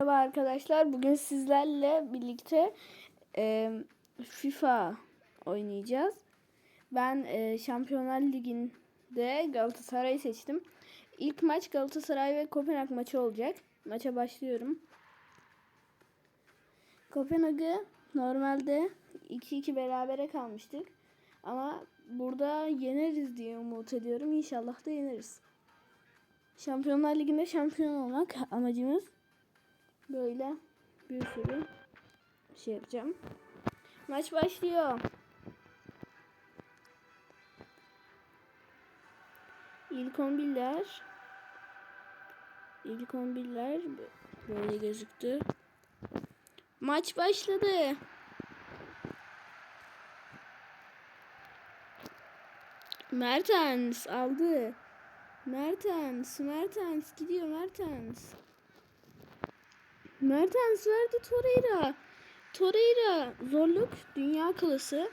Merhaba arkadaşlar. Bugün sizlerle birlikte e, FIFA oynayacağız. Ben e, Şampiyonlar Ligi'nde Galatasaray'ı seçtim. İlk maç Galatasaray ve Kopenhag maçı olacak. Maça başlıyorum. Kopenhag'ı normalde 2-2 berabere kalmıştık. Ama burada yeneriz diye umut ediyorum. İnşallah da yeneriz. Şampiyonlar Ligi'nde şampiyon olmak amacımız. Böyle bir sürü şey yapacağım. Maç başlıyor. İlk 11'ler İlk 11'ler böyle gözüktü. Maç başladı. Mertens aldı. Mertens, Mertens gidiyor Mertens. Mertens verdi Torreira. Torreira zorluk dünya klası.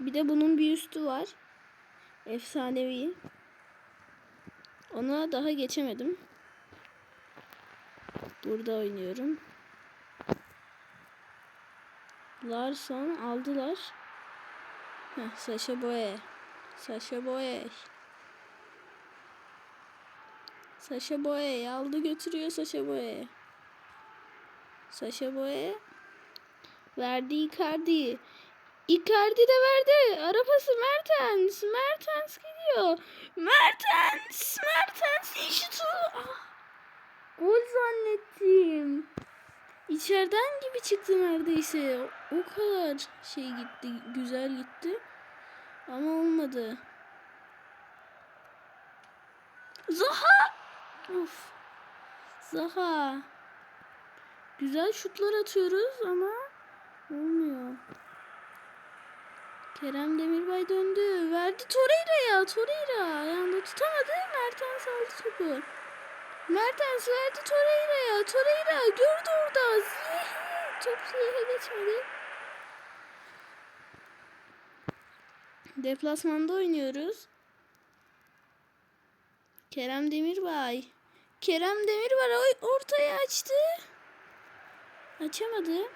Bir de bunun bir üstü var. Efsanevi. Ona daha geçemedim. Burada oynuyorum. Larson aldılar. Heh, Sasha Boye. Sasha Boye. Sasha Boye aldı götürüyor Sasha Boye. Sasha Boye verdi Icardi. Icardi de verdi. Arabası Mertens. Mertens gidiyor. Mertens. Mertens şutu. Ah. Gol zannettim. İçeriden gibi çıktı neredeyse. O kadar şey gitti. Güzel gitti. Ama olmadı. Zaha. Of. Zaha. Güzel şutlar atıyoruz ama olmuyor. Kerem Demirbay döndü. Verdi Torreira'ya. Torreira ayağında tutamadı. Mertens aldı topu. Mertens verdi Torreira'ya. Torreira gördü orada. Top Ziyeh'e geçmedi. Deplasmanda oynuyoruz. Kerem Demirbay. Kerem Demirbay ortaya açtı. Açamadı.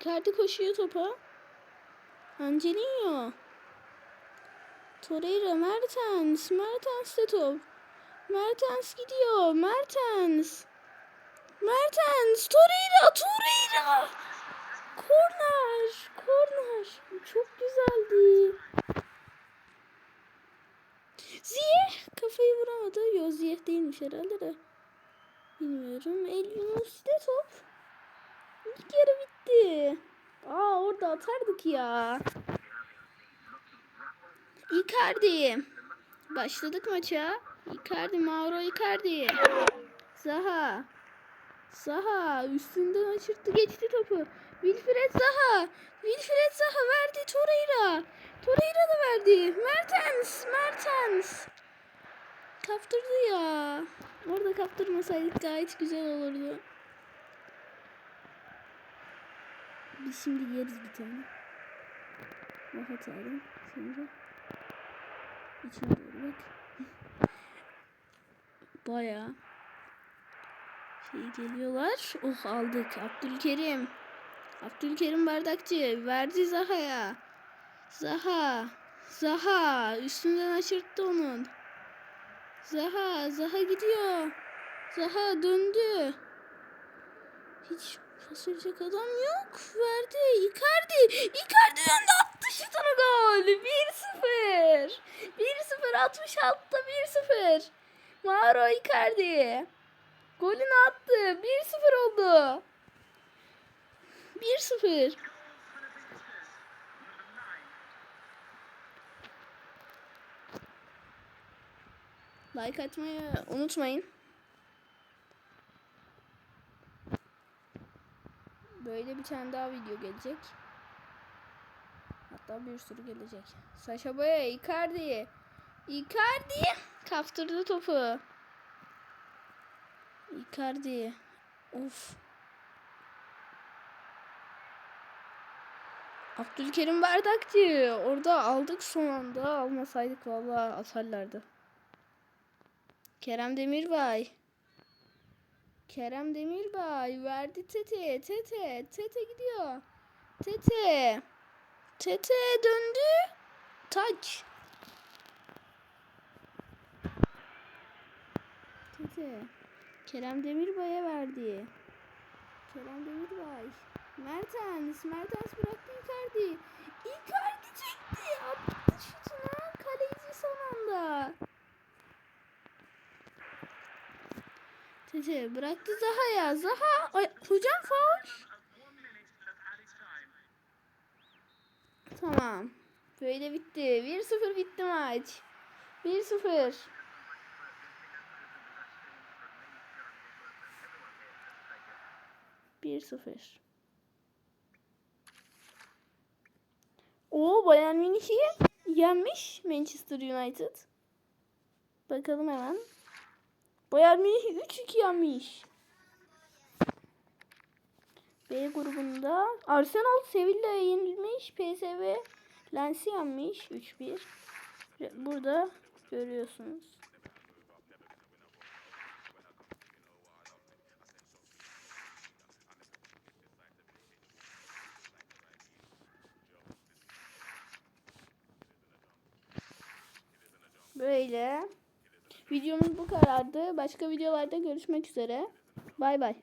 Icardi koşuyor topa. Angelino. Torreira, Mertens. Mertens de top. Mertens gidiyor. Mertens. Mertens. Torreira. Torreira. Korner. Ziyeh değilmiş herhalde de. Bilmiyorum. El Yunus'te top. İlk yarı bitti. Aa orada atardık ya. Icardi. Başladık maça. Icardi, Mauro Icardi. Zaha. Zaha üstünden açırttı geçti topu. Wilfred Zaha. Wilfred Zaha verdi Torreira. Torreira da verdi. Mertens. Mertens. Kaptırdı ya. Orada kaptırmasaydık gayet güzel olurdu. Biz şimdi yeriz bir tane. Rahat aldım. Sonra içine doğru bak. Baya şey geliyorlar. Oh aldık. Abdülkerim. Abdülkerim bardakçı. Verdi Zaha'ya. Zaha. Zaha. Üstünden aşırttı onun. Zaha. Zaha gidiyor. Zaha döndü. Hiç pas verecek adam yok. Verdi. Icardi. Icardi döndü attı şutunu gol. 1-0. 1-0 66'da 1-0. Mauro Icardi. Golünü attı. 1-0 oldu. 1-0. Like atmayı unutmayın. Böyle bir tane daha video gelecek. Hatta bir sürü gelecek. Sasha Boya, Icardi. Icardi kaptırdı topu. Icardi. Of. Abdülkerim Bardakçı. Orada aldık son anda. Almasaydık vallahi atarlardı. Kerem Demirbay. Kerem Demirbay verdi Tete. Tete. Tete gidiyor. Tete. Tete döndü. Taç. Tete. Kerem Demirbay'a verdi. Kerem Demirbay. Mertens. Mertens bıraktı Icardi. Icardi çekti. Attı şutuna. Kaleci son anda. Tete bıraktı Zaha'ya. Zaha. Ay, hocam faul. Tamam. Böyle bitti. 1-0 bitti maç. 1-0. Bir sıfır. O Bayern Münih'i yenmiş Manchester United. Bakalım hemen. Bayern Münih'i 3-2 yenmiş. B grubunda Arsenal Sevilla'ya yenilmiş. PSV Lens'i yenmiş 3-1. Burada görüyorsunuz. Böyle. Videomuz bu kadardı. Başka videolarda görüşmek üzere. Bay bay.